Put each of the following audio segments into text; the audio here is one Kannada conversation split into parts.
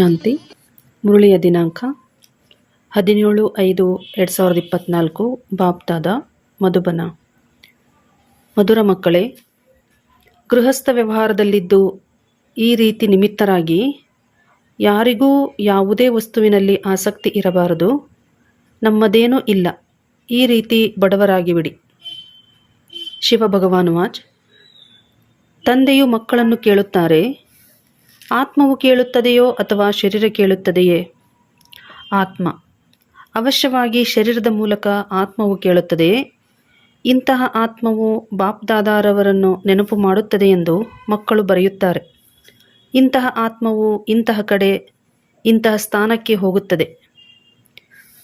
ಶಾಂತಿ. ಮುರುಳಿಯ ದಿನಾಂಕ ಹದಿನೇಳು ಐದು ಎರಡು ಸಾವಿರದ ಇಪ್ಪತ್ತ್ನಾಲ್ಕು ಬಾಪ್ತಾದ ಮಧುಬನ. ಮಧುರ ಮಕ್ಕಳೇ, ಗೃಹಸ್ಥ ವ್ಯವಹಾರದಲ್ಲಿದ್ದು ಈ ರೀತಿ ನಿಮಿತ್ತರಾಗಿ ಯಾರಿಗೂ ಯಾವುದೇ ವಸ್ತುವಿನಲ್ಲಿ ಆಸಕ್ತಿ ಇರಬಾರದು. ನಮ್ಮದೇನೂ ಇಲ್ಲ. ಈ ರೀತಿ ಬಡವರಾಗಿಬಿಡಿ. ಶಿವ ಭಗವಾನ್ ವಾಚ್. ತಂದೆಯು ಮಕ್ಕಳನ್ನು ಕೇಳುತ್ತಾರೆ ಆತ್ಮವು ಕೇಳುತ್ತದೆಯೋ ಅಥವಾ ಶರೀರ ಕೇಳುತ್ತದೆಯೇ? ಆತ್ಮ. ಅವಶ್ಯವಾಗಿ ಶರೀರದ ಮೂಲಕ ಆತ್ಮವು ಕೇಳುತ್ತದೆಯೇ? ಇಂತಹ ಆತ್ಮವು ಬಾಪ್ದಾದಾರವರನ್ನು ನೆನಪು ಮಾಡುತ್ತದೆ ಎಂದು ಮಕ್ಕಳು ಬರೆಯುತ್ತಾರೆ. ಇಂತಹ ಆತ್ಮವು ಇಂತಹ ಕಡೆ, ಇಂತಹ ಸ್ಥಾನಕ್ಕೆ ಹೋಗುತ್ತದೆ.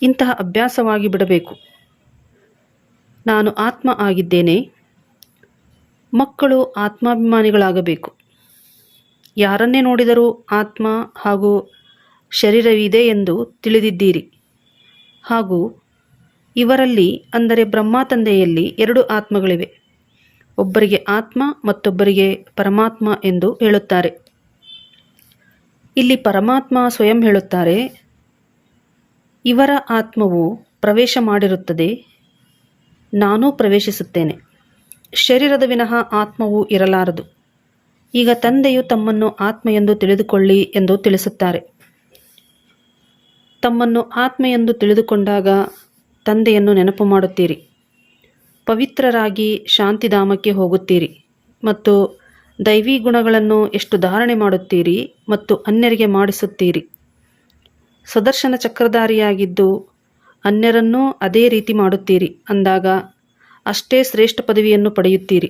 ಇಂತಹ ಅಭ್ಯಾಸವಾಗಿ ಬಿಡಬೇಕು. ನಾನು ಆತ್ಮ ಆಗಿದ್ದೇನೆ. ಮಕ್ಕಳು ಆತ್ಮಾಭಿಮಾನಿಗಳಾಗಬೇಕು. ಯಾರನ್ನೇ ನೋಡಿದರೂ ಆತ್ಮ ಹಾಗೂ ಶರೀರವಿದೆ ಎಂದು ತಿಳಿದಿದ್ದೀರಿ. ಹಾಗೂ ಇವರಲ್ಲಿ ಅಂದರೆ ಬ್ರಹ್ಮ ತಂದೆಯಲ್ಲಿ ಎರಡು ಆತ್ಮಗಳಿವೆ. ಒಬ್ಬರಿಗೆ ಆತ್ಮ ಮತ್ತೊಬ್ಬರಿಗೆ ಪರಮಾತ್ಮ ಎಂದು ಹೇಳುತ್ತಾರೆ. ಇಲ್ಲಿ ಪರಮಾತ್ಮ ಸ್ವಯಂ ಹೇಳುತ್ತಾರೆ, ಇವರ ಆತ್ಮವು ಪ್ರವೇಶ ಮಾಡಿರುತ್ತದೆ, ನಾನೂ ಪ್ರವೇಶಿಸುತ್ತೇನೆ. ಶರೀರದ ವಿನಃ ಆತ್ಮವು ಇರಲಾರದು. ಈಗ ತಂದೆಯು ತಮ್ಮನ್ನು ಆತ್ಮ ಎಂದು ತಿಳಿದುಕೊಳ್ಳಿ ಎಂದು ತಿಳಿಸುತ್ತಾರೆ. ತಮ್ಮನ್ನು ಆತ್ಮ ಎಂದು ತಿಳಿದುಕೊಂಡಾಗ ತಂದೆಯನ್ನು ನೆನಪು ಮಾಡುತ್ತೀರಿ. ಪವಿತ್ರರಾಗಿ ಶಾಂತಿಧಾಮಕ್ಕೆ ಹೋಗುತ್ತೀರಿ ಮತ್ತು ದೈವಿ ಗುಣಗಳನ್ನು ಎಷ್ಟು ಧಾರಣೆ ಮಾಡುತ್ತೀರಿ ಮತ್ತು ಅನ್ಯರಿಗೆ ಮಾಡಿಸುತ್ತೀರಿ. ಸದರ್ಶನ ಚಕ್ರಧಾರಿಯಾಗಿದ್ದು ಅನ್ಯರನ್ನೂ ಅದೇ ರೀತಿ ಮಾಡುತ್ತೀರಿ ಅಂದಾಗ ಅಷ್ಟೇ ಶ್ರೇಷ್ಠ ಪದವಿಯನ್ನು ಪಡೆಯುತ್ತೀರಿ.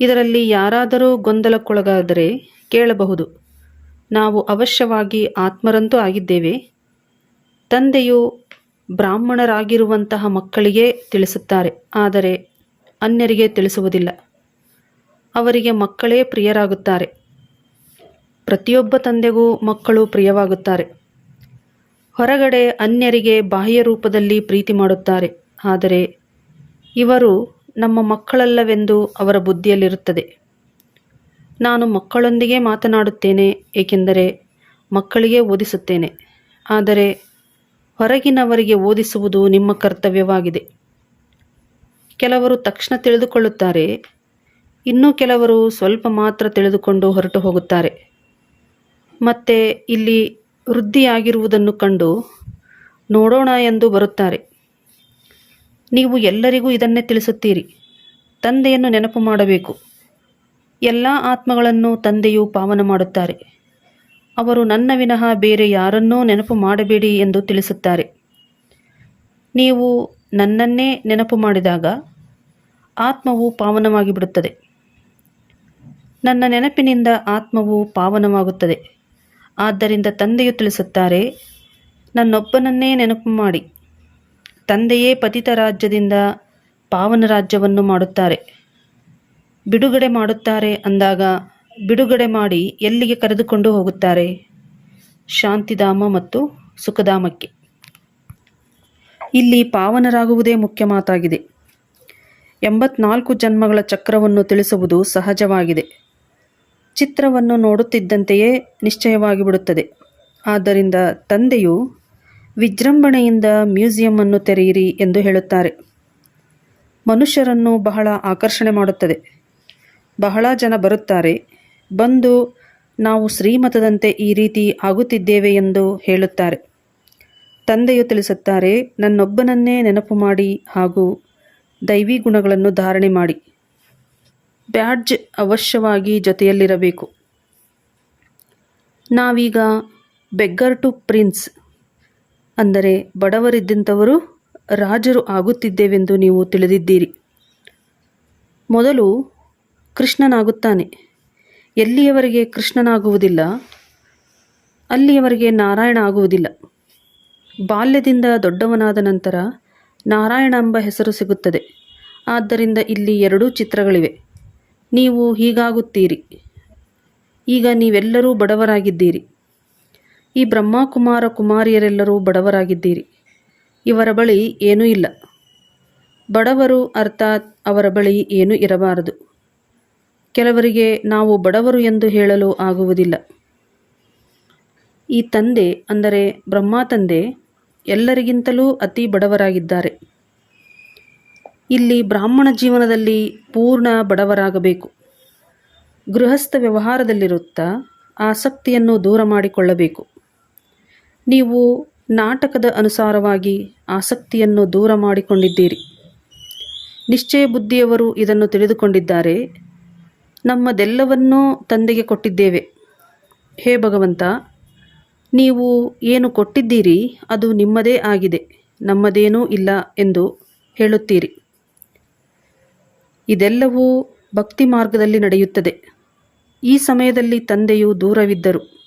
ಇದರಲ್ಲಿ ಯಾರಾದರೂ ಗೊಂದಲಕ್ಕೊಳಗಾದರೆ ಕೇಳಬಹುದು. ನಾವು ಅವಶ್ಯವಾಗಿ ಆತ್ಮರಂತೂ ಆಗಿದ್ದೇವೆ. ತಂದೆಯು ಬ್ರಾಹ್ಮಣರಾಗಿರುವಂತಹ ಮಕ್ಕಳಿಗೆ ತಿಳಿಸುತ್ತಾರೆ, ಆದರೆ ಅನ್ಯರಿಗೆ ತಿಳಿಸುವುದಿಲ್ಲ. ಅವರಿಗೆ ಮಕ್ಕಳೇ ಪ್ರಿಯರಾಗುತ್ತಾರೆ. ಪ್ರತಿಯೊಬ್ಬ ತಂದೆಗೂ ಮಕ್ಕಳು ಪ್ರಿಯವಾಗುತ್ತಾರೆ. ಹೊರಗಡೆ ಅನ್ಯರಿಗೆ ಬಾಹ್ಯ ರೂಪದಲ್ಲಿ ಪ್ರೀತಿ ಮಾಡುತ್ತಾರೆ, ಆದರೆ ಇವರು ನಮ್ಮ ಮಕ್ಕಳಲ್ಲವೆಂದು ಅವರ ಬುದ್ಧಿಯಲ್ಲಿರುತ್ತದೆ. ನಾನು ಮಕ್ಕಳೊಂದಿಗೆ ಮಾತನಾಡುತ್ತೇನೆ, ಏಕೆಂದರೆ ಮಕ್ಕಳಿಗೆ ಓದಿಸುತ್ತೇನೆ. ಆದರೆ ಹೊರಗಿನವರಿಗೆ ಓದಿಸುವುದು ನಿಮ್ಮ ಕರ್ತವ್ಯವಾಗಿದೆ. ಕೆಲವರು ತಕ್ಷಣ ತಿಳಿದುಕೊಳ್ಳುತ್ತಾರೆ, ಇನ್ನೂ ಕೆಲವರು ಸ್ವಲ್ಪ ಮಾತ್ರ ತಿಳಿದುಕೊಂಡು ಹೊರಟು ಹೋಗುತ್ತಾರೆ. ಮತ್ತೆ ಇಲ್ಲಿ ವೃದ್ಧಿಯಾಗಿರುವುದನ್ನು ಕಂಡು ನೋಡೋಣ ಎಂದು ಬರುತ್ತಾರೆ. ನೀವು ಎಲ್ಲರಿಗೂ ಇದನ್ನೇ ತಿಳಿಸುತ್ತೀರಿ. ತಂದೆಯನ್ನು ನೆನಪು ಮಾಡಬೇಕು. ಎಲ್ಲ ಆತ್ಮಗಳನ್ನು ತಂದೆಯು ಪಾವನ ಮಾಡುತ್ತಾರೆ. ಅವರು ನನ್ನ ವಿನಃ ಬೇರೆ ಯಾರನ್ನೂ ನೆನಪು ಮಾಡಬೇಡಿ ಎಂದು ತಿಳಿಸುತ್ತಾರೆ. ನೀವು ನನ್ನನ್ನೇ ನೆನಪು ಮಾಡಿದಾಗ ಆತ್ಮವು ಪಾವನವಾಗಿ ಬಿಡುತ್ತದೆ ನನ್ನ ನೆನಪಿನಿಂದ ಆತ್ಮವು ಪಾವನವಾಗುತ್ತದೆ. ಆದ್ದರಿಂದ ತಂದೆಯು ತಿಳಿಸುತ್ತಾರೆ, ನನ್ನೊಬ್ಬನನ್ನೇ ನೆನಪು ಮಾಡಿ. ತಂದೆಯೇ ಪತಿತ ರಾಜ್ಯದಿಂದ ಪಾವನ ರಾಜ್ಯವನ್ನು ಮಾಡುತ್ತಾರೆ. ಬಿಡುಗಡೆ ಮಾಡುತ್ತಾರೆ ಅಂದಾಗ ಬಿಡುಗಡೆ ಮಾಡಿ ಎಲ್ಲಿಗೆ ಕರೆದುಕೊಂಡು ಹೋಗುತ್ತಾರೆ? ಶಾಂತಿಧಾಮ ಮತ್ತು ಸುಖಧಾಮಕ್ಕೆ. ಇಲ್ಲಿ ಪಾವನರಾಗುವುದೇ ಮುಖ್ಯ ಮಾತಾಗಿದೆ. ಎಂಬತ್ನಾಲ್ಕು ಜನ್ಮಗಳ ಚಕ್ರವನ್ನು ತಿಳಿಸುವುದು ಸಹಜವಾಗಿದೆ. ಚಿತ್ರವನ್ನು ನೋಡುತ್ತಿದ್ದಂತೆಯೇ ನಿಶ್ಚಯವಾಗಿ ಬಿಡುತ್ತದೆ ಆದ್ದರಿಂದ ತಂದೆಯು ವಿಜೃಂಭಣೆಯಿಂದ ಮ್ಯೂಸಿಯಂ ತೆರೆಯಿರಿ ಎಂದು ಹೇಳುತ್ತಾರೆ. ಮನುಷ್ಯರನ್ನು ಬಹಳ ಆಕರ್ಷಣೆ ಮಾಡುತ್ತದೆ. ಬಹಳ ಜನ ಬರುತ್ತಾರೆ. ಬಂದು ನಾವು ಶ್ರೀಮತದಂತೆ ಈ ರೀತಿ ಆಗುತ್ತಿದ್ದೇವೆ ಎಂದು ಹೇಳುತ್ತಾರೆ. ತಂದೆಯು ತಿಳಿಸುತ್ತಾರೆ, ನನ್ನೊಬ್ಬನನ್ನೇ ನೆನಪು ಮಾಡಿ ಹಾಗೂ ದೈವಿ ಗುಣಗಳನ್ನು ಧಾರಣೆ ಮಾಡಿ. ಬ್ಯಾಡ್ಜ್ ಅವಶ್ಯವಾಗಿ ಜೊತೆಯಲ್ಲಿರಬೇಕು. ನಾವೀಗ ಬೆಗ್ಗರ್ ಟು ಪ್ರಿನ್ಸ್ ಅಂದರೆ ಬಡವರಿದ್ದಂಥವರು ರಾಜರು ಆಗುತ್ತಿದ್ದೇವೆಂದು ನೀವು ತಿಳಿದಿದ್ದೀರಿ. ಮೊದಲು ಕೃಷ್ಣನಾಗುತ್ತಾನೆ. ಎಲ್ಲಿಯವರೆಗೆ ಕೃಷ್ಣನಾಗುವುದಿಲ್ಲ, ಅಲ್ಲಿಯವರೆಗೆ ನಾರಾಯಣ ಆಗುವುದಿಲ್ಲ. ಬಾಲ್ಯದಿಂದ ದೊಡ್ಡವನಾದ ನಂತರ ನಾರಾಯಣ ಎಂಬ ಹೆಸರು ಸಿಗುತ್ತದೆ. ಆದ್ದರಿಂದ ಇಲ್ಲಿ ಎರಡೂ ಚಿತ್ರಗಳಿವೆ. ನೀವು ಹೀಗಾಗುತ್ತೀರಿ. ಈಗ ನೀವೆಲ್ಲರೂ ಬಡವರಾಗಿದ್ದೀರಿ. ಈ ಬ್ರಹ್ಮಕುಮಾರ ಕುಮಾರಿಯರೆಲ್ಲರೂ ಬಡವರಾಗಿದ್ದೀರಿ. ಇವರ ಬಳಿ ಏನೂ ಇಲ್ಲ. ಬಡವರು ಅರ್ಥಾತ್ ಅವರ ಬಳಿ ಏನೂ ಇರಬಾರದು. ಕೆಲವರಿಗೆ ನಾವು ಬಡವರು ಎಂದು ಹೇಳಲು ಆಗುವುದಿಲ್ಲ. ಈ ತಂದೆ ಅಂದರೆ ಬ್ರಹ್ಮ ತಂದೆ ಎಲ್ಲರಿಗಿಂತಲೂ ಅತಿ ಬಡವರಾಗಿದ್ದಾರೆ. ಇಲ್ಲಿ ಬ್ರಾಹ್ಮಣ ಜೀವನದಲ್ಲಿ ಪೂರ್ಣ ಬಡವರಾಗಬೇಕು. ಗೃಹಸ್ಥ ವ್ಯವಹಾರದಲ್ಲಿರುತ್ತಾ ಆಸಕ್ತಿಯನ್ನು ದೂರ ಮಾಡಿಕೊಳ್ಳಬೇಕು. ನೀವು ನಾಟಕದ ಅನುಸಾರವಾಗಿ ಆಸಕ್ತಿಯನ್ನು ದೂರ ಮಾಡಿಕೊಂಡಿದ್ದೀರಿ. ನಿಶ್ಚಯ ಬುದ್ಧಿಯವರು ಇದನ್ನು ತಿಳಿದುಕೊಂಡಿದ್ದಾರೆ. ನಮ್ಮದೆಲ್ಲವನ್ನೂ ತಂದೆಗೆ ಕೊಟ್ಟಿದ್ದೇವೆ. ಹೇ ಭಗವಂತ, ನೀವು ಏನು ಕೊಟ್ಟಿದ್ದೀರಿ ಅದು ನಿಮ್ಮದೇ ಆಗಿದೆ, ನಮ್ಮದೇನೂ ಇಲ್ಲ ಎಂದು ಹೇಳುತ್ತೀರಿ. ಇದೆಲ್ಲವೂ ಭಕ್ತಿ ಮಾರ್ಗದಲ್ಲಿ ನಡೆಯುತ್ತದೆ. ಈ ಸಮಯದಲ್ಲಿ ತಂದೆಯು ದೂರವಿದ್ದರು.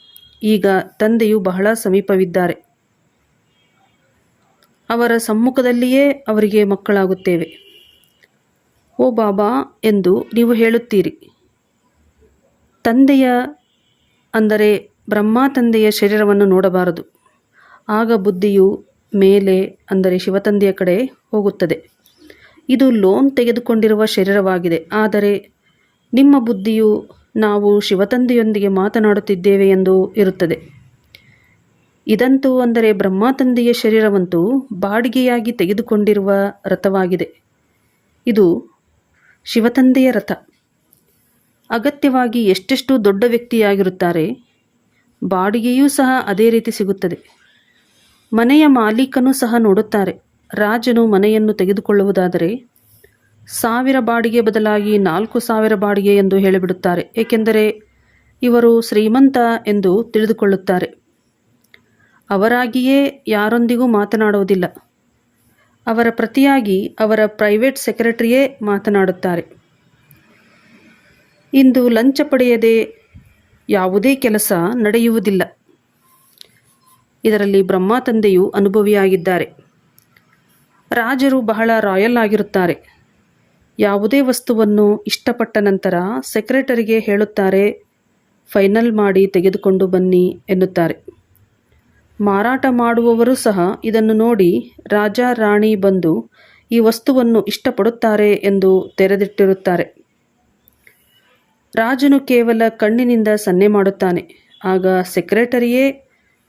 ಈಗ ತಂದೆಯು ಬಹಳ ಸಮೀಪವಿದ್ದಾರೆ. ಅವರ ಸಮ್ಮುಖದಲ್ಲಿಯೇ ಅವರಿಗೆ ಮಕ್ಕಳಾಗುತ್ತೇವೆ. ಓ ಬಾಬಾ ಎಂದು ನೀವು ಹೇಳುತ್ತೀರಿ. ತಂದೆಯ ಅಂದರೆ ಬ್ರಹ್ಮ ತಂದೆಯ ಶರೀರವನ್ನು ನೋಡಬಾರದು. ಆಗ ಬುದ್ಧಿಯು ಮೇಲೆ ಅಂದರೆ ಶಿವತಂದೆಯ ಕಡೆ ಹೋಗುತ್ತದೆ. ಇದು ಲೋನ್ ತೆಗೆದುಕೊಂಡಿರುವ ಶರೀರವಾಗಿದೆ. ಆದರೆ ನಿಮ್ಮ ಬುದ್ಧಿಯು ನಾವು ಶಿವತಂದೆಯೊಂದಿಗೆ ಮಾತನಾಡುತ್ತಿದ್ದೇವೆ ಎಂದು ಇರುತ್ತದೆ. ಇದಂತೂ ಅಂದರೆ ಬ್ರಹ್ಮ ತಂದೆಯ ಶರೀರವಂತೂ ಬಾಡಿಗೆಯಾಗಿ ತೆಗೆದುಕೊಂಡಿರುವ ರಥವಾಗಿದೆ. ಇದು ಶಿವತಂದೆಯ ರಥ. ಅಗತ್ಯವಾಗಿ ಎಷ್ಟೆಷ್ಟು ದೊಡ್ಡ ವ್ಯಕ್ತಿಯಾಗಿರುತ್ತಾರೆ, ಬಾಡಿಗೆಯೂ ಸಹ ಅದೇ ರೀತಿ ಸಿಗುತ್ತದೆ. ಮನೆಯ ಮಾಲೀಕನೂ ಸಹ ನೋಡುತ್ತಾರೆ. ರಾಜನು ಮನೆಯನ್ನು ತೆಗೆದುಕೊಳ್ಳುವುದಾದರೆ ಸಾವಿರ ಬಾಡಿಗೆ ಬದಲಾಗಿ ನಾಲ್ಕು ಸಾವಿರ ಬಾಡಿಗೆ ಎಂದು ಹೇಳಿಬಿಡುತ್ತಾರೆ. ಏಕೆಂದರೆ ಇವರು ಶ್ರೀಮಂತ ಎಂದು ತಿಳಿದುಕೊಳ್ಳುತ್ತಾರೆ. ಅವರಾಗಿಯೇ ಯಾರೊಂದಿಗೂ ಮಾತನಾಡುವುದಿಲ್ಲ. ಅವರ ಪ್ರತಿಯಾಗಿ ಅವರ ಪ್ರೈವೇಟ್ ಸೆಕ್ರೆಟರಿಯೇ ಮಾತನಾಡುತ್ತಾರೆ. ಇಂದು ಲಂಚ ಪಡೆಯದೆ ಯಾವುದೇ ಕೆಲಸ ನಡೆಯುವುದಿಲ್ಲ. ಇದರಲ್ಲಿ ಬ್ರಹ್ಮ ತಂದೆಯು ಅನುಭವಿಯಾಗಿದ್ದಾರೆ. ರಾಜರು ಬಹಳ ರಾಯಲ್ ಆಗಿರುತ್ತಾರೆ. ಯಾವುದೇ ವಸ್ತುವನ್ನು ಇಷ್ಟಪಟ್ಟ ನಂತರ ಸೆಕ್ರೆಟರಿಗೆ ಹೇಳುತ್ತಾರೆ, ಫೈನಲ್ ಮಾಡಿ ತೆಗೆದುಕೊಂಡು ಬನ್ನಿ ಎನ್ನುತ್ತಾರೆ. ಮಾರಾಟ ಮಾಡುವವರು ಸಹ ಇದನ್ನು ನೋಡಿ ರಾಜ ರಾಣಿ ಬಂದು ಈ ವಸ್ತುವನ್ನು ಇಷ್ಟಪಡುತ್ತಾರೆ ಎಂದು ತೆರೆದಿಟ್ಟಿರುತ್ತಾರೆ. ರಾಜನು ಕೇವಲ ಕಣ್ಣಿನಿಂದ ಸನ್ನೆ ಮಾಡುತ್ತಾನೆ. ಆಗ ಸೆಕ್ರೆಟರಿಯೇ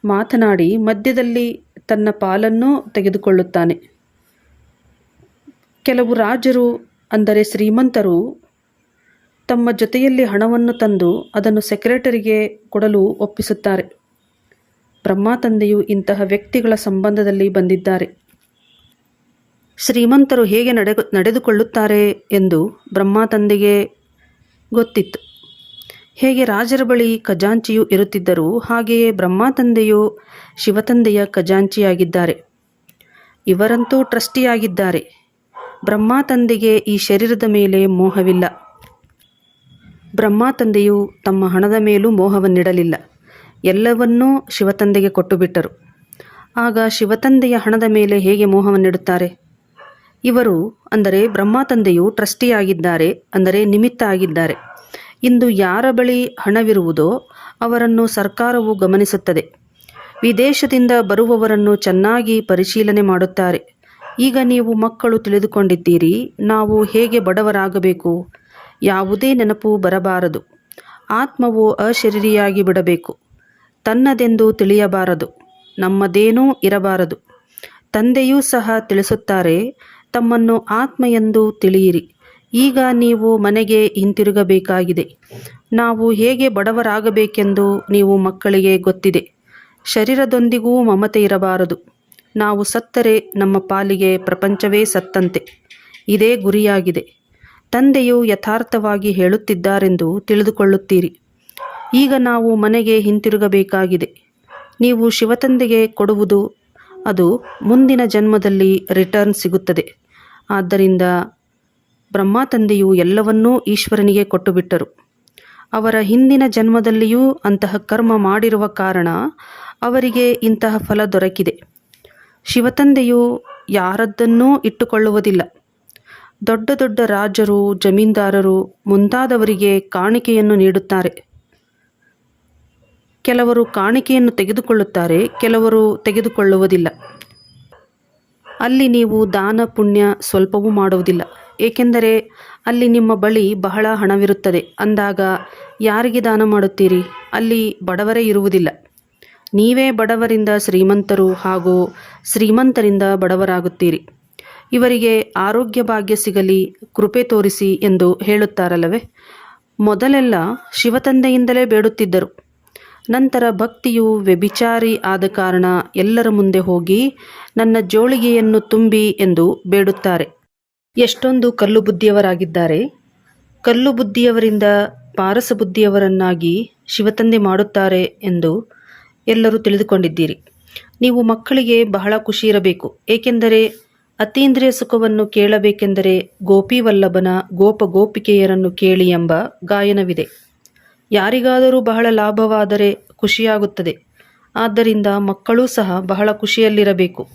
ಮಾತನಾಡಿ ಮಧ್ಯದಲ್ಲಿ ತನ್ನ ಪಾಲನ್ನು ತೆಗೆದುಕೊಳ್ಳುತ್ತಾನೆ. ಕೆಲವು ರಾಜರು ಅಂದರೆ ಶ್ರೀಮಂತರು ತಮ್ಮ ಜೊತೆಯಲ್ಲಿ ಹಣವನ್ನು ತಂದು ಅದನ್ನು ಸೆಕ್ರೆಟರಿಗೆ ಕೊಡಲು ಒಪ್ಪಿಸುತ್ತಾರೆ. ಬ್ರಹ್ಮ ತಂದೆಯು ಇಂತಹ ವ್ಯಕ್ತಿಗಳ ಸಂಬಂಧದಲ್ಲಿ ಬಂದಿದ್ದಾರೆ. ಶ್ರೀಮಂತರು ಹೇಗೆ ನಡೆ ನಡೆದುಕೊಳ್ಳುತ್ತಾರೆ ಎಂದು ಬ್ರಹ್ಮ ತಂದೆಗೆ ಗೊತ್ತಿತ್ತು. ಹೇಗೆ ರಾಜರ ಬಳಿ ಖಜಾಂಚಿಯು ಇರುತ್ತಿದ್ದರೂ ಹಾಗೆಯೇ ಬ್ರಹ್ಮ ತಂದೆಯು ಶಿವತಂದೆಯ ಖಜಾಂಚಿಯಾಗಿದ್ದಾರೆ. ಇವರಂತೂ ಟ್ರಸ್ಟಿಯಾಗಿದ್ದಾರೆ. ಬ್ರಹ್ಮ ತಂದೆಗೆ ಈ ಶರೀರದ ಮೇಲೆ ಮೋಹವಿಲ್ಲ. ಬ್ರಹ್ಮ ತಂದೆಯು ತಮ್ಮ ಹಣದ ಮೇಲೂ ಮೋಹವನ್ನಿಡಲಿಲ್ಲ. ಎಲ್ಲವನ್ನೂ ಶಿವತಂದೆಗೆ ಕೊಟ್ಟು ಬಿಟ್ಟರು ಆಗ ಶಿವತಂದೆಯ ಹಣದ ಮೇಲೆ ಹೇಗೆ ಮೋಹವನ್ನಿಡುತ್ತಾರೆ? ಇವರು ಅಂದರೆ ಬ್ರಹ್ಮ ತಂದೆಯು ಟ್ರಸ್ಟಿಯಾಗಿದ್ದಾರೆ ಅಂದರೆ ನಿಮಿತ್ತ ಆಗಿದ್ದಾರೆ. ಇಂದು ಯಾರ ಬಳಿ ಹಣವಿರುವುದೋ ಅವರನ್ನು ಸರ್ಕಾರವು ಗಮನಿಸುತ್ತದೆ. ವಿದೇಶದಿಂದ ಬರುವವರನ್ನು ಚೆನ್ನಾಗಿ ಪರಿಶೀಲನೆ ಮಾಡುತ್ತಾರೆ. ಈಗ ನೀವು ಮಕ್ಕಳು ತಿಳಿದುಕೊಂಡಿದ್ದೀರಿ, ನಾವು ಹೇಗೆ ಬಡವರಾಗಬೇಕು? ಯಾವುದೇ ನೆನಪು ಬರಬಾರದು. ಆತ್ಮವು ಅಶರೀರಿಯಾಗಿ ಬಿಡಬೇಕು. ತನ್ನದೆಂದು ತಿಳಿಯಬಾರದು. ನಮ್ಮದೇನೂ ಇರಬಾರದು. ತಂದೆಯೂ ಸಹ ತಿಳಿಸುತ್ತಾರೆ, ತಮ್ಮನ್ನು ಆತ್ಮ ಎಂದು ತಿಳಿಯಿರಿ. ಈಗ ನೀವು ಮನೆಗೆ ಹಿಂತಿರುಗಬೇಕಾಗಿದೆ. ನಾವು ಹೇಗೆ ಬಡವರಾಗಬೇಕೆಂದು ನೀವು ಮಕ್ಕಳಿಗೆ ಗೊತ್ತಿದೆ. ಶರೀರದೊಂದಿಗೂ ಮಮತೆ ಇರಬಾರದು. ನಾವು ಸತ್ತರೆ ನಮ್ಮ ಪಾಲಿಗೆ ಪ್ರಪಂಚವೇ ಸತ್ತಂತೆ. ಇದೇ ಗುರಿಯಾಗಿದೆ. ತಂದೆಯು ಯಥಾರ್ಥವಾಗಿ ಹೇಳುತ್ತಿದ್ದಾರೆಂದು ತಿಳಿದುಕೊಳ್ಳುತ್ತೀರಿ. ಈಗ ನಾವು ಮನೆಗೆ ಹಿಂತಿರುಗಬೇಕಾಗಿದೆ. ನೀವು ಶಿವತಂದೆಗೆ ಕೊಡುವುದು ಅದು ಮುಂದಿನ ಜನ್ಮದಲ್ಲಿ ರಿಟರ್ನ್ ಸಿಗುತ್ತದೆ. ಆದ್ದರಿಂದ ಬ್ರಹ್ಮ ತಂದೆಯು ಎಲ್ಲವನ್ನೂ ಈಶ್ವರನಿಗೆ ಕೊಟ್ಟುಬಿಟ್ಟರು. ಅವರ ಹಿಂದಿನ ಜನ್ಮದಲ್ಲಿಯೂ ಅಂತಹ ಕರ್ಮ ಮಾಡಿರುವ ಕಾರಣ ಅವರಿಗೆ ಇಂತಹ ಫಲ ದೊರಕಿದೆ. ಶಿವತಂದೆಯು ಯಾರದ್ದನ್ನೂ ಇಟ್ಟುಕೊಳ್ಳುವುದಿಲ್ಲ. ದೊಡ್ಡ ದೊಡ್ಡ ರಾಜರು, ಜಮೀನ್ದಾರರು ಮುಂತಾದವರಿಗೆ ಕಾಣಿಕೆಯನ್ನು ನೀಡುತ್ತಾರೆ. ಕೆಲವರು ಕಾಣಿಕೆಯನ್ನು ತೆಗೆದುಕೊಳ್ಳುತ್ತಾರೆ, ಕೆಲವರು ತೆಗೆದುಕೊಳ್ಳುವುದಿಲ್ಲ. ಅಲ್ಲಿ ನೀವು ದಾನ, ಪುಣ್ಯ ಸ್ವಲ್ಪವೂ ಮಾಡುವುದಿಲ್ಲ. ಏಕೆಂದರೆ ಅಲ್ಲಿ ನಿಮ್ಮ ಬಳಿ ಬಹಳ ಹಣವಿರುತ್ತದೆ. ಅಂದಾಗ ಯಾರಿಗೆ ದಾನ ಮಾಡುತ್ತೀರಿ? ಅಲ್ಲಿ ಬಡವರೇ ಇರುವುದಿಲ್ಲ. ನೀವೇ ಬಡವರಿಂದ ಶ್ರೀಮಂತರು ಹಾಗೂ ಶ್ರೀಮಂತರಿಂದ ಬಡವರಾಗುತ್ತೀರಿ. ಇವರಿಗೆ ಆರೋಗ್ಯ ಭಾಗ್ಯ ಸಿಗಲಿ, ಕೃಪೆ ತೋರಿಸಿ ಎಂದು ಹೇಳುತ್ತಾರಲ್ಲವೇ? ಮೊದಲೆಲ್ಲ ಶಿವತಂದೆಯಿಂದಲೇ ಬೇಡುತ್ತಿದ್ದರು. ನಂತರ ಭಕ್ತಿಯು ವ್ಯಭಿಚಾರಿ ಆದ ಕಾರಣ ಎಲ್ಲರ ಮುಂದೆ ಹೋಗಿ ನನ್ನ ಜೋಳಿಗೆಯನ್ನು ತುಂಬಿ ಎಂದು ಬೇಡುತ್ತಾರೆ. ಎಷ್ಟೊಂದು ಕಲ್ಲು ಬುದ್ಧಿಯವರಾಗಿದ್ದಾರೆ ಕಲ್ಲು ಬುದ್ಧಿಯವರಿಂದ ಪಾರಸ ಬುದ್ಧಿಯವರನ್ನಾಗಿ ಶಿವತಂದೆ ಮಾಡುತ್ತಾರೆ ಎಂದು ಎಲ್ಲರೂ ತಿಳಿದುಕೊಂಡಿದ್ದೀರಿ. ನೀವು ಮಕ್ಕಳಿಗೆ ಬಹಳ ಖುಷಿ ಇರಬೇಕು. ಏಕೆಂದರೆ ಅತೀಂದ್ರಿಯ ಸುಖವನ್ನು ಕೇಳಬೇಕೆಂದರೆ ಗೋಪಿವಲ್ಲಭನ ಗೋಪ ಗೋಪಿಕೆಯರನ್ನು ಕೇಳಿ ಎಂಬ ಗಾಯನವಿದೆ. ಯಾರಿಗಾದರೂ ಬಹಳ ಲಾಭವಾದರೆ ಖುಷಿಯಾಗುತ್ತದೆ. ಆದ್ದರಿಂದ ಮಕ್ಕಳೂ ಸಹ ಬಹಳ ಖುಷಿಯಲ್ಲಿರಬೇಕು.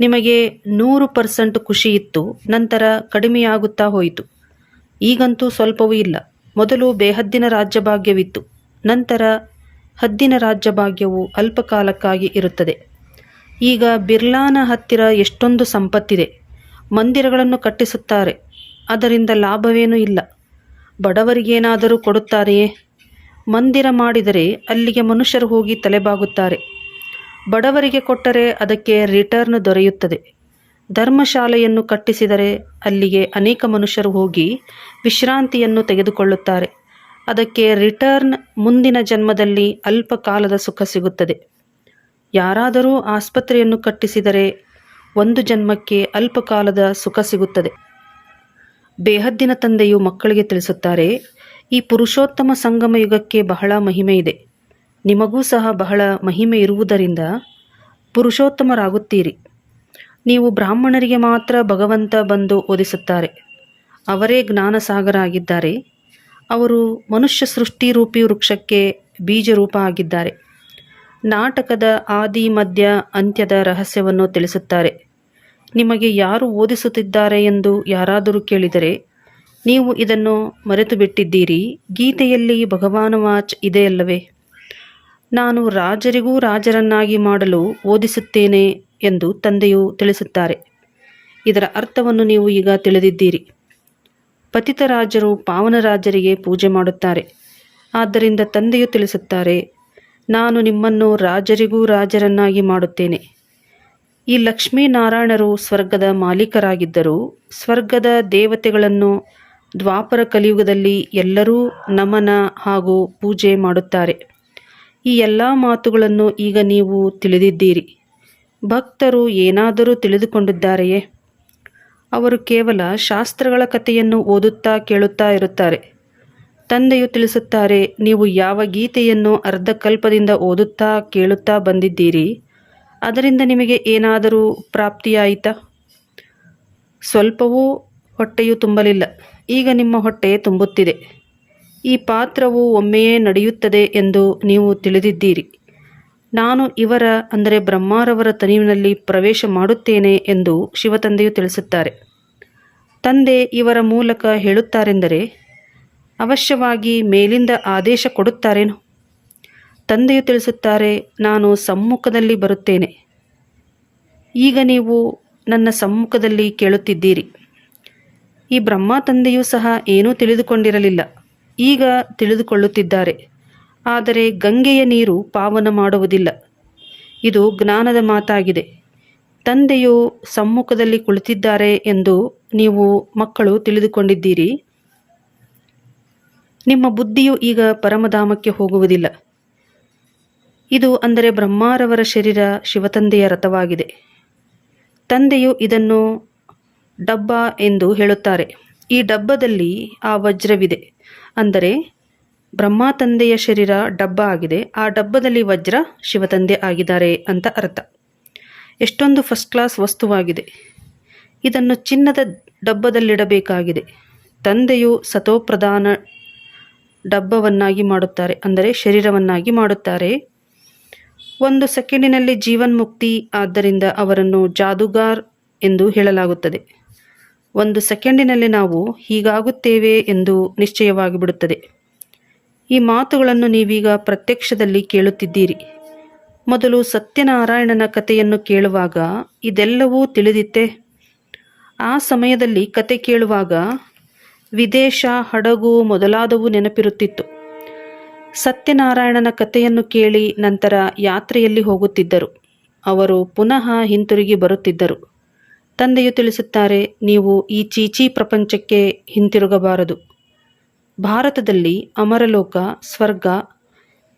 ನಿಮಗೆ ನೂರು ಪರ್ಸೆಂಟ್ ಖುಷಿ ಇತ್ತು, ನಂತರ ಕಡಿಮೆಯಾಗುತ್ತಾ ಹೋಯಿತು. ಈಗಂತೂ ಸ್ವಲ್ಪವೂ ಇಲ್ಲ. ಮೊದಲು ಬೇಹದ್ದಿನ ರಾಜ್ಯಭಾಗ್ಯವಿತ್ತು. ನಂತರ ಹದ್ದಿನ ರಾಜ್ಯಭಾಗ್ಯವು ಅಲ್ಪಕಾಲಕ್ಕಾಗಿ ಇರುತ್ತದೆ. ಈಗ ಬಿರ್ಲಾನ ಹತ್ತಿರ ಎಷ್ಟೊಂದು ಸಂಪತ್ತಿದೆ. ಮಂದಿರಗಳನ್ನು ಕಟ್ಟಿಸುತ್ತಾರೆ. ಅದರಿಂದ ಲಾಭವೇನೂ ಇಲ್ಲ. ಬಡವರಿಗೇನಾದರೂ ಕೊಡುತ್ತಾರೆಯೇ? ಮಂದಿರ ಮಾಡಿದರೆ ಅಲ್ಲಿಗೆ ಮನುಷ್ಯರು ಹೋಗಿ ತಲೆಬಾಗುತ್ತಾರೆ. ಬಡವರಿಗೆ ಕೊಟ್ಟರೆ ಅದಕ್ಕೆ ರಿಟರ್ನ್ ದೊರೆಯುತ್ತದೆ. ಧರ್ಮಶಾಲೆಯನ್ನು ಕಟ್ಟಿಸಿದರೆ ಅಲ್ಲಿಗೆ ಅನೇಕ ಮನುಷ್ಯರು ಹೋಗಿ ವಿಶ್ರಾಂತಿಯನ್ನು ತೆಗೆದುಕೊಳ್ಳುತ್ತಾರೆ. ಅದಕ್ಕೆ ರಿಟರ್ನ್ ಮುಂದಿನ ಜನ್ಮದಲ್ಲಿ ಅಲ್ಪ ಕಾಲದ ಸುಖ ಸಿಗುತ್ತದೆ. ಯಾರಾದರೂ ಆಸ್ಪತ್ರೆಯನ್ನು ಕಟ್ಟಿಸಿದರೆ ಒಂದು ಜನ್ಮಕ್ಕೆ ಅಲ್ಪ ಕಾಲದ ಸುಖ ಸಿಗುತ್ತದೆ. ಬೇಹದ್ದಿನ ತಂದೆಯು ಮಕ್ಕಳಿಗೆ ತಿಳಿಸುತ್ತಾರೆ, ಈ ಪುರುಷೋತ್ತಮ ಸಂಗಮ ಯುಗಕ್ಕೆ ಬಹಳ ಮಹಿಮೆ ಇದೆ. ನಿಮಗೂ ಸಹ ಬಹಳ ಮಹಿಮೆ ಇರುವುದರಿಂದ ಪುರುಷೋತ್ತಮರಾಗುತ್ತೀರಿ. ನೀವು ಬ್ರಾಹ್ಮಣರಿಗೆ ಮಾತ್ರ ಭಗವಂತ ಬಂದು ಓದಿಸುತ್ತಾರೆ. ಅವರೇ ಜ್ಞಾನಸಾಗರ ಆಗಿದ್ದಾರೆ. ಅವರು ಮನುಷ್ಯ ಸೃಷ್ಟಿ ರೂಪಿ ವೃಕ್ಷಕ್ಕೆ ಬೀಜರೂಪ ಆಗಿದ್ದಾರೆ. ನಾಟಕದ ಆದಿ ಮಧ್ಯ ಅಂತ್ಯದ ರಹಸ್ಯವನ್ನು ತಿಳಿಸುತ್ತಾರೆ. ನಿಮಗೆ ಯಾರು ಓದಿಸುತ್ತಿದ್ದಾರೆ ಎಂದು ಯಾರಾದರೂ ಕೇಳಿದರೆ, ನೀವು ಇದನ್ನು ಮರೆತು ಬಿಟ್ಟಿದ್ದೀರಿ ಗೀತೆಯಲ್ಲಿ ಭಗವಾನ ವಾಚ್ ಇದೆಯಲ್ಲವೇ ನಾನು ರಾಜರಿಗೂ ರಾಜರನ್ನಾಗಿ ಮಾಡಲು ಓದಿಸುತ್ತೇನೆ ಎಂದು ತಂದೆಯು ತಿಳಿಸುತ್ತಾರೆ. ಇದರ ಅರ್ಥವನ್ನು ನೀವು ಈಗ ತಿಳಿದಿದ್ದೀರಿ. ಪತಿತ ರಾಜರು ಪಾವನ ರಾಜರಿಗೆ ಪೂಜೆ ಮಾಡುತ್ತಾರೆ. ಆದ್ದರಿಂದ ತಂದೆಯು ತಿಳಿಸುತ್ತಾರೆ, ನಾನು ನಿಮ್ಮನ್ನು ರಾಜರಿಗೂ ರಾಜರನ್ನಾಗಿ ಮಾಡುತ್ತೇನೆ. ಈ ಲಕ್ಷ್ಮೀನಾರಾಯಣರು ಸ್ವರ್ಗದ ಮಾಲೀಕರಾಗಿದ್ದರು, ಸ್ವರ್ಗದ ದೇವತೆಗಳನ್ನು ದ್ವಾಪರ ಕಲಿಯುಗದಲ್ಲಿ ಎಲ್ಲರೂ ನಮನ ಹಾಗೂ ಪೂಜೆ ಮಾಡುತ್ತಾರೆ. ಈ ಎಲ್ಲ ಮಾತುಗಳನ್ನು ಈಗ ನೀವು ತಿಳಿದಿದ್ದೀರಿ. ಭಕ್ತರು ಏನಾದರೂ ತಿಳಿದುಕೊಂಡಿದ್ದಾರೆಯೇ? ಅವರು ಕೇವಲ ಶಾಸ್ತ್ರಗಳ ಕಥೆಯನ್ನು ಓದುತ್ತಾ ಕೇಳುತ್ತಾ ಇರುತ್ತಾರೆ. ತಂದೆಯು ತಿಳಿಸುತ್ತಾರೆ, ನೀವು ಯಾವ ಗೀತೆಯನ್ನು ಅರ್ಧಕಲ್ಪದಿಂದ ಓದುತ್ತಾ ಕೇಳುತ್ತಾ ಬಂದಿದ್ದೀರಿ? ಅದರಿಂದ ನಿಮಗೆ ಏನಾದರೂ ಪ್ರಾಪ್ತಿಯಾಯಿತಾ? ಸ್ವಲ್ಪವೂ ಹೊಟ್ಟೆಯು ತುಂಬಲಿಲ್ಲ. ಈಗ ನಿಮ್ಮ ಹೊಟ್ಟೆ ತುಂಬುತ್ತಿದೆ. ಈ ಪಾತ್ರವು ಒಮ್ಮೆಯೇ ನಡೆಯುತ್ತದೆ ಎಂದು ನೀವು ತಿಳಿದಿದ್ದೀರಿ. ನಾನು ಇವರ, ಅಂದರೆ ಬ್ರಹ್ಮಾರವರ ತನಿವಿನಲ್ಲಿ ಪ್ರವೇಶ ಮಾಡುತ್ತೇನೆ ಎಂದು ಶಿವತಂದೆಯು ತಿಳಿಸುತ್ತಾರೆ. ತಂದೆ ಇವರ ಮೂಲಕ ಹೇಳುತ್ತಾರೆಂದರೆ, ಅವಶ್ಯವಾಗಿ ಮೇಲಿಂದ ಆದೇಶ ಕೊಡುತ್ತಾರೇನು? ತಂದೆಯು ತಿಳಿಸುತ್ತಾರೆ, ನಾನು ಸಮ್ಮುಖದಲ್ಲಿ ಬರುತ್ತೇನೆ. ಈಗ ನೀವು ನನ್ನ ಸಮ್ಮುಖದಲ್ಲಿ ಕೇಳುತ್ತಿದ್ದೀರಿ. ಈ ಬ್ರಹ್ಮ ತಂದೆಯು ಸಹ ಏನೂ ತಿಳಿದುಕೊಂಡಿರಲಿಲ್ಲ. ಈಗ ತಿಳಿದುಕೊಳ್ಳುತ್ತಿದ್ದಾರೆ. ಆದರೆ ಗಂಗೆಯ ನೀರು ಪಾವನ ಮಾಡುವುದಿಲ್ಲ. ಇದು ಜ್ಞಾನದ ಮಾತಾಗಿದೆ. ತಂದೆಯು ಸಮ್ಮುಖದಲ್ಲಿ ಕುಳಿತಿದ್ದಾರೆ ಎಂದು ನೀವು ಮಕ್ಕಳು ತಿಳಿದುಕೊಂಡಿದ್ದೀರಿ. ನಿಮ್ಮ ಬುದ್ಧಿಯು ಈಗ ಪರಮಧಾಮಕ್ಕೆ ಹೋಗುವುದಿಲ್ಲ. ಇದು ಅಂದರೆ ಬ್ರಹ್ಮಾರವರ ಶರೀರ ಶಿವತಂದೆಯ ರಥವಾಗಿದೆ. ತಂದೆಯು ಇದನ್ನು ಡಬ್ಬ ಎಂದು ಹೇಳುತ್ತಾರೆ. ಈ ಡಬ್ಬದಲ್ಲಿ ಆ ವಜ್ರವಿದೆ. ಅಂದರೆ ಬ್ರಹ್ಮ ತಂದೆಯ ಶರೀರ ಡಬ್ಬ ಆಗಿದೆ. ಆ ಡಬ್ಬದಲ್ಲಿ ವಜ್ರ ಶಿವತಂದೆ ಆಗಿದ್ದಾರೆ ಅಂತ ಅರ್ಥ. ಎಷ್ಟೊಂದು ಫಸ್ಟ್ ಕ್ಲಾಸ್ ವಸ್ತುವಾಗಿದೆ. ಇದನ್ನು ಚಿನ್ನದ ಡಬ್ಬದಲ್ಲಿಡಬೇಕಾಗಿದೆ. ತಂದೆಯು ಸತೋಪ್ರಧಾನ ಡಬ್ಬವನ್ನಾಗಿ ಮಾಡುತ್ತಾರೆ, ಅಂದರೆ ಶರೀರವನ್ನಾಗಿ ಮಾಡುತ್ತಾರೆ. ಒಂದು ಸೆಕೆಂಡಿನಲ್ಲಿ ಜೀವನ್ಮುಕ್ತಿ ಆದ್ದರಿಂದ ಅವರನ್ನು ಜಾದುಗಾರ್ ಎಂದು ಹೇಳಲಾಗುತ್ತದೆ. ಒಂದು ಸೆಕೆಂಡಿನಲ್ಲಿ ನಾವು ಹೀಗಾಗುತ್ತೇವೆ ಎಂದು ನಿಶ್ಚಯವಾಗಿಬಿಡುತ್ತದೆ. ಈ ಮಾತುಗಳನ್ನು ನೀವೀಗ ಪ್ರತ್ಯಕ್ಷದಲ್ಲಿ ಕೇಳುತ್ತಿದ್ದೀರಿ. ಮೊದಲು ಸತ್ಯನಾರಾಯಣನ ಕಥೆಯನ್ನು ಕೇಳುವಾಗ ಇದೆಲ್ಲವೂ ತಿಳಿದಿತ್ತೆ. ಆ ಸಮಯದಲ್ಲಿ ಕತೆ ಕೇಳುವಾಗ ವಿದೇಶ, ಹಡಗು ಮೊದಲಾದವು ನೆನಪಿರುತ್ತಿತ್ತು. ಸತ್ಯನಾರಾಯಣನ ಕಥೆಯನ್ನು ಕೇಳಿ ನಂತರ ಯಾತ್ರೆಯಲ್ಲಿ ಹೋಗುತ್ತಿದ್ದರು. ಅವರು ಪುನಃ ಹಿಂತಿರುಗಿ ಬರುತ್ತಿದ್ದರು. ತಂದೆಯು ತಿಳಿಸುತ್ತಾರೆ, ನೀವು ಈ ಚೀಚಿ ಪ್ರಪಂಚಕ್ಕೆ ಹಿಂತಿರುಗಬಾರದು. ಭಾರತದಲ್ಲಿ ಅಮರಲೋಕ, ಸ್ವರ್ಗ,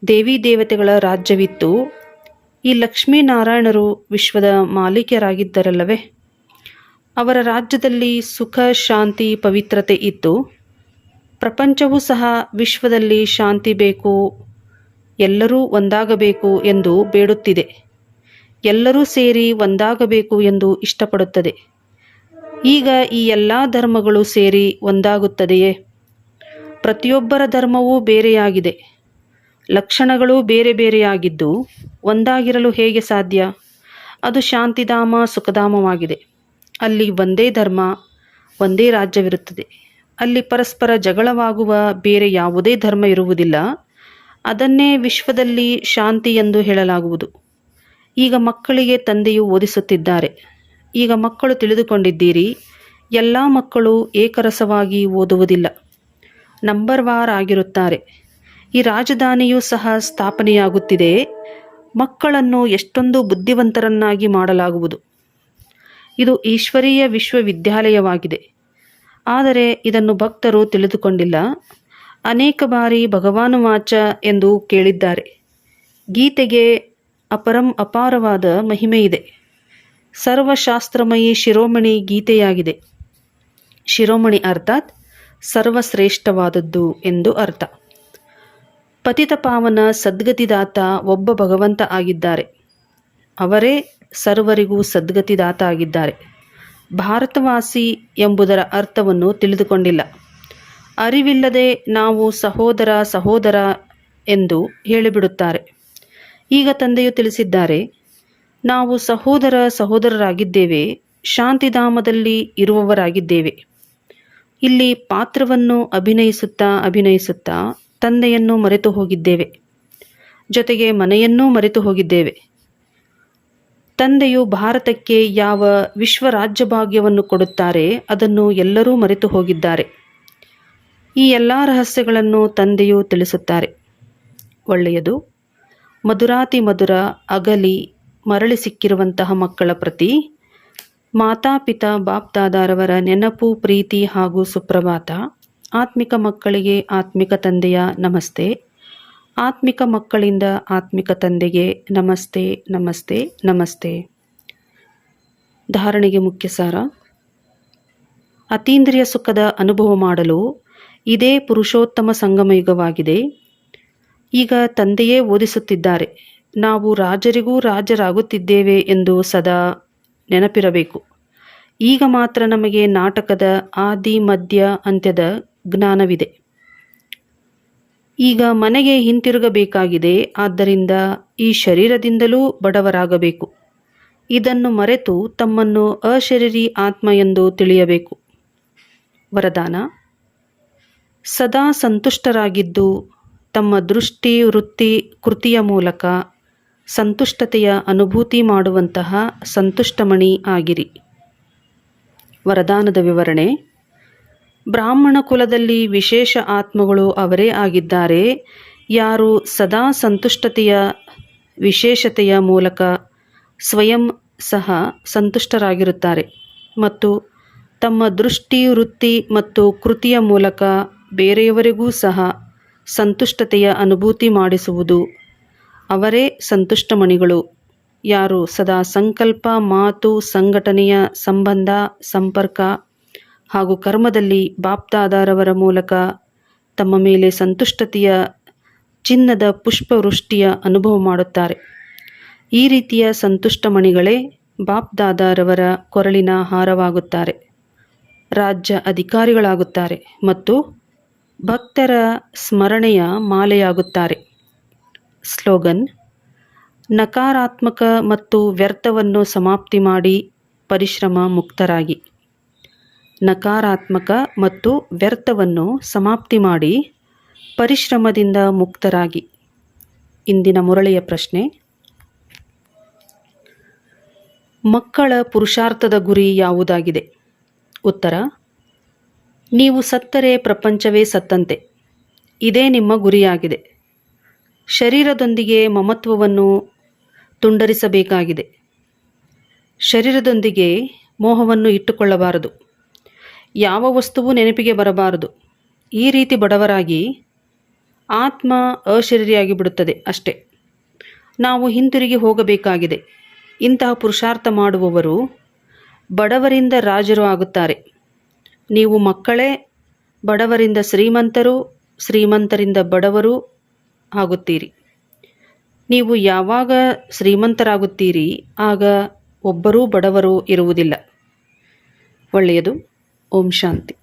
ದೇವಿ ದೇವತೆಗಳ ರಾಜ್ಯವಿತ್ತು ಈ ಲಕ್ಷ್ಮೀನಾರಾಯಣರು ವಿಶ್ವದ ಮಾಲೀಕರಾಗಿದ್ದರಲ್ಲವೇ? ಅವರ ರಾಜ್ಯದಲ್ಲಿ ಸುಖ, ಶಾಂತಿ, ಪವಿತ್ರತೆ ಇತ್ತು ಪ್ರಪಂಚವೂ ಸಹ ವಿಶ್ವದಲ್ಲಿ ಶಾಂತಿ ಬೇಕು, ಎಲ್ಲರೂ ಒಂದಾಗಬೇಕು ಎಂದು ಬೇಡುತ್ತಿದೆ. ಎಲ್ಲರೂ ಸೇರಿ ಒಂದಾಗಬೇಕು ಎಂದು ಇಷ್ಟಪಡುತ್ತದೆ. ಈಗ ಈ ಎಲ್ಲ ಧರ್ಮಗಳು ಸೇರಿ ಒಂದಾಗುತ್ತದೆಯೇ? ಪ್ರತಿಯೊಬ್ಬರ ಧರ್ಮವೂ ಬೇರೆಯಾಗಿದೆ. ಲಕ್ಷಣಗಳು ಬೇರೆ ಬೇರೆಯಾಗಿದ್ದು ಒಂದಾಗಿರಲು ಹೇಗೆ ಸಾಧ್ಯ? ಅದು ಶಾಂತಿಧಾಮ, ಸುಖಧಾಮವಾಗಿದೆ. ಅಲ್ಲಿ ಒಂದೇ ಧರ್ಮ, ಒಂದೇ ರಾಜ್ಯವಿರುತ್ತದೆ. ಅಲ್ಲಿ ಪರಸ್ಪರ ಜಗಳವಾಗುವ ಬೇರೆ ಯಾವುದೇ ಧರ್ಮ ಇರುವುದಿಲ್ಲ. ಅದನ್ನೇ ವಿಶ್ವದಲ್ಲಿ ಶಾಂತಿ ಎಂದು ಹೇಳಲಾಗುವುದು. ಈಗ ಮಕ್ಕಳಿಗೆ ತಂದೆಯು ಓದಿಸುತ್ತಿದ್ದಾರೆ. ಈಗ ಮಕ್ಕಳು ತಿಳಿದುಕೊಂಡಿದ್ದೀರಿ, ಎಲ್ಲ ಮಕ್ಕಳು ಏಕರಸವಾಗಿ ಓದುವುದಿಲ್ಲ. ನಂಬರ್ ವಾರ್ ಆಗಿರುತ್ತಾರೆ. ಈ ರಾಜಧಾನಿಯೂ ಸಹ ಸ್ಥಾಪನೆಯಾಗುತ್ತಿದೆ. ಮಕ್ಕಳನ್ನು ಎಷ್ಟೊಂದು ಬುದ್ಧಿವಂತರನ್ನಾಗಿ ಮಾಡಲಾಗುವುದು. ಇದು ಈಶ್ವರೀಯ ವಿಶ್ವವಿದ್ಯಾಲಯವಾಗಿದೆ. ಆದರೆ ಇದನ್ನು ಭಕ್ತರು ತಿಳಿದುಕೊಂಡಿಲ್ಲ. ಅನೇಕ ಬಾರಿ ಭಗವಾನು ವಾಚ ಎಂದು ಕೇಳಿದ್ದಾರೆ. ಗೀತೆಗೆ ಅಪರಂ ಅಪಾರವಾದ ಮಹಿಮೆ ಇದೆ. ಸರ್ವಶಾಸ್ತ್ರಮಯಿ ಶಿರೋಮಣಿ ಗೀತೆಯಾಗಿದೆ. ಶಿರೋಮಣಿ ಅರ್ಥಾತ್ ಸರ್ವಶ್ರೇಷ್ಠವಾದದ್ದು ಎಂದು ಅರ್ಥ. ಪತಿತ ಪಾವನ ಸದ್ಗತಿದಾತ ಒಬ್ಬ ಭಗವಂತ ಆಗಿದ್ದಾರೆ. ಅವರೇ ಸರ್ವರಿಗೂ ಸದ್ಗತಿದಾತ ಆಗಿದ್ದಾರೆ. ಭಾರತವಾಸಿ ಎಂಬುದರ ಅರ್ಥವನ್ನು ತಿಳಿದುಕೊಂಡಿಲ್ಲ. ಅರಿವಿಲ್ಲದೆ ನಾವು ಸಹೋದರ ಸಹೋದರ ಎಂದು ಹೇಳಿಬಿಡುತ್ತಾರೆ. ಈಗ ತಂದೆಯು ತಿಳಿಸಿದ್ದಾರೆ, ನಾವು ಸಹೋದರ ಸಹೋದರರಾಗಿದ್ದೇವೆ, ಶಾಂತಿಧಾಮದಲ್ಲಿ ಇರುವವರಾಗಿದ್ದೇವೆ. ಇಲ್ಲಿ ಪಾತ್ರವನ್ನು ಅಭಿನಯಿಸುತ್ತಾ ಅಭಿನಯಿಸುತ್ತಾ ತಂದೆಯನ್ನು ಮರೆತು ಹೋಗಿದ್ದೇವೆ. ಜೊತೆಗೆ ಮನೆಯನ್ನೂ ಮರೆತು ಹೋಗಿದ್ದೇವೆ. ತಂದೆಯು ಭಾರತಕ್ಕೆ ಯಾವ ವಿಶ್ವ ರಾಜ್ಯಭಾಗ್ಯವನ್ನು ಕೊಡುತ್ತಾರೆ, ಅದನ್ನು ಎಲ್ಲರೂ ಮರೆತು ಹೋಗಿದ್ದಾರೆ. ಈ ಎಲ್ಲ ರಹಸ್ಯಗಳನ್ನು ತಂದೆಯು ತಿಳಿಸುತ್ತಾರೆ. ಒಳ್ಳೆಯದು, ಮಧುರಾತಿ ಮಧುರ, ಅಗಲಿ, ಮರಳಿ ಸಿಕ್ಕಿರುವಂತಹ ಮಕ್ಕಳ ಪ್ರತಿ, ಮಾತಾಪಿತ, ಬಾಪ್ದಾದಾರವರ ನೆನಪು, ಪ್ರೀತಿ ಹಾಗೂ ಸುಪ್ರಭಾತ ಆತ್ಮಿಕ ಮಕ್ಕಳಿಗೆ ಆತ್ಮಿಕ ತಂದೆಯ ನಮಸ್ತೆ. ಆತ್ಮಿಕ ಮಕ್ಕಳಿಂದ ಆತ್ಮಿಕ ತಂದೆಗೆ ನಮಸ್ತೆ ನಮಸ್ತೆ ನಮಸ್ತೆ. ಧಾರಣೆಗೆ ಮುಖ್ಯ ಸಾರ. ಅತೀಂದ್ರಿಯ ಸುಖದ ಅನುಭವ ಮಾಡಲು ಇದೇ ಪುರುಷೋತ್ತಮ ಸಂಗಮಯುಗವಾಗಿದೆ. ಈಗ ತಂದೆಯೇ ಓದಿಸುತ್ತಿದ್ದಾರೆ. ನಾವು ರಾಜರಿಗೂ ರಾಜರಾಗುತ್ತಿದ್ದೇವೆ ಎಂದು ಸದಾ ನೆನಪಿರಬೇಕು. ಈಗ ಮಾತ್ರ ನಮಗೆ ನಾಟಕದ ಆದಿ ಮಧ್ಯ ಅಂತ್ಯದ ಜ್ಞಾನವಿದೆ. ಈಗ ಮನೆಗೆ ಹಿಂತಿರುಗಬೇಕಾಗಿದೆ. ಆದ್ದರಿಂದ ಈ ಶರೀರದಿಂದಲೂ ಬಡವರಾಗಬೇಕು. ಇದನ್ನು ಮರೆತು ತಮ್ಮನ್ನು ಅಶರೀರಿ ಆತ್ಮ ಎಂದು ತಿಳಿಯಬೇಕು. ವರದಾನ, ಸದಾ ಸಂತುಷ್ಟರಾಗಿದ್ದು ತಮ್ಮ ದೃಷ್ಟಿ, ವೃತ್ತಿ, ಕೃತಿಯ ಮೂಲಕ ಸಂತುಷ್ಟತೆಯ ಅನುಭೂತಿ ಮಾಡುವಂತಹ ಸಂತುಷ್ಟಮಣಿ ಆಗಿರಿ. ವರದಾನದ ವಿವರಣೆ ಬ್ರಾಹ್ಮಣ ಕುಲದಲ್ಲಿ ವಿಶೇಷ ಆತ್ಮಗಳು ಅವರೇ ಆಗಿದ್ದಾರೆ. ಯಾರು ಸದಾ ಸಂತುಷ್ಟತೆಯ ವಿಶೇಷತೆಯ ಮೂಲಕ ಸ್ವಯಂ ಸಹ ಸಂತುಷ್ಟರಾಗಿರುತ್ತಾರೆ ಮತ್ತು ತಮ್ಮ ದೃಷ್ಟಿ, ವೃತ್ತಿ ಮತ್ತು ಕೃತಿಯ ಮೂಲಕ ಬೇರೆಯವರಿಗೂ ಸಹ ಸಂತುಷ್ಟತೆಯ ಅನುಭೂತಿ ಮಾಡಿಸುವುದು ಅವರೇ ಸಂತುಷ್ಟಮಣಿಗಳು ಯಾರು ಸದಾ ಸಂಕಲ್ಪ, ಮಾತು, ಸಂಘಟನೆಯ ಸಂಬಂಧ, ಸಂಪರ್ಕ ಹಾಗೂ ಕರ್ಮದಲ್ಲಿ ಬಾಪ್ತಾದಾರವರ ಮೂಲಕ ತಮ್ಮ ಮೇಲೆ ಸಂತುಷ್ಟತೆಯ ಚಿನ್ನದ ಪುಷ್ಪವೃಷ್ಟಿಯ ಅನುಭವ ಮಾಡುತ್ತಾರೆ. ಈ ರೀತಿಯ ಸಂತುಷ್ಟಮಣಿಗಳೇ ಬಾಪ್ದಾದಾರವರ ಕೊರಳಿನ ಹಾರವಾಗುತ್ತಾರೆ. ರಾಜ್ಯ ಅಧಿಕಾರಿಗಳಾಗುತ್ತಾರೆ ಮತ್ತು ಭಕ್ತರ ಸ್ಮರಣೆಯ ಮಾಲೆಯಾಗುತ್ತಾರೆ. ಸ್ಲೋಗನ್, ನಕಾರಾತ್ಮಕ ಮತ್ತು ವ್ಯರ್ಥವನ್ನು ಸಮಾಪ್ತಿ ಮಾಡಿ ಪರಿಶ್ರಮ ಮುಕ್ತರಾಗಿ. ನಕಾರಾತ್ಮಕ ಮತ್ತು ವ್ಯರ್ಥವನ್ನು ಸಮಾಪ್ತಿ ಮಾಡಿ ಪರಿಶ್ರಮದಿಂದ ಮುಕ್ತರಾಗಿ. ಇಂದಿನ ಮುರಳಿಯ ಪ್ರಶ್ನೆ, ಮಕ್ಕಳ ಪುರುಷಾರ್ಥದ ಗುರಿ ಯಾವುದಾಗಿದೆ? ಉತ್ತರ, ನೀವು ಸತ್ತರೆ ಪ್ರಪಂಚವೇ ಸತ್ತಂತೆ, ಇದೇ ನಿಮ್ಮ ಗುರಿಯಾಗಿದೆ. ಶರೀರದೊಂದಿಗೆ ಮಮತ್ವವನ್ನು ತುಂಡರಿಸಬೇಕಾಗಿದೆ. ಶರೀರದೊಂದಿಗೆ ಮೋಹವನ್ನು ಇಟ್ಟುಕೊಳ್ಳಬಾರದು. ಯಾವ ವಸ್ತುವು ನೆನಪಿಗೆ ಬರಬಾರದು. ಈ ರೀತಿ ಬಡವರಾಗಿ ಆತ್ಮ ಅಶರೀರಿಯಾಗಿ ಬಿಡುತ್ತದೆ ಅಷ್ಟೇ. ನಾವು ಹಿಂತಿರುಗಿ ಹೋಗಬೇಕಾಗಿದೆ. ಇಂತಹ ಪುರುಷಾರ್ಥ ಮಾಡುವವರು ಬಡವರಿಂದ ರಾಜರು ಆಗುತ್ತಾರೆ. ನೀವು ಮಕ್ಕಳೇ, ಬಡವರಿಂದ ಶ್ರೀಮಂತರು, ಶ್ರೀಮಂತರಿಂದ ಬಡವರು ಆಗುತ್ತೀರಿ. ನೀವು ಯಾವಾಗ ಶ್ರೀಮಂತರಾಗುತ್ತೀರಿ, ಆಗ ಒಬ್ಬರೂ ಬಡವರು ಇರುವುದಿಲ್ಲ. ಒಳ್ಳೆಯದು. ಓಂ ಶಾಂತಿ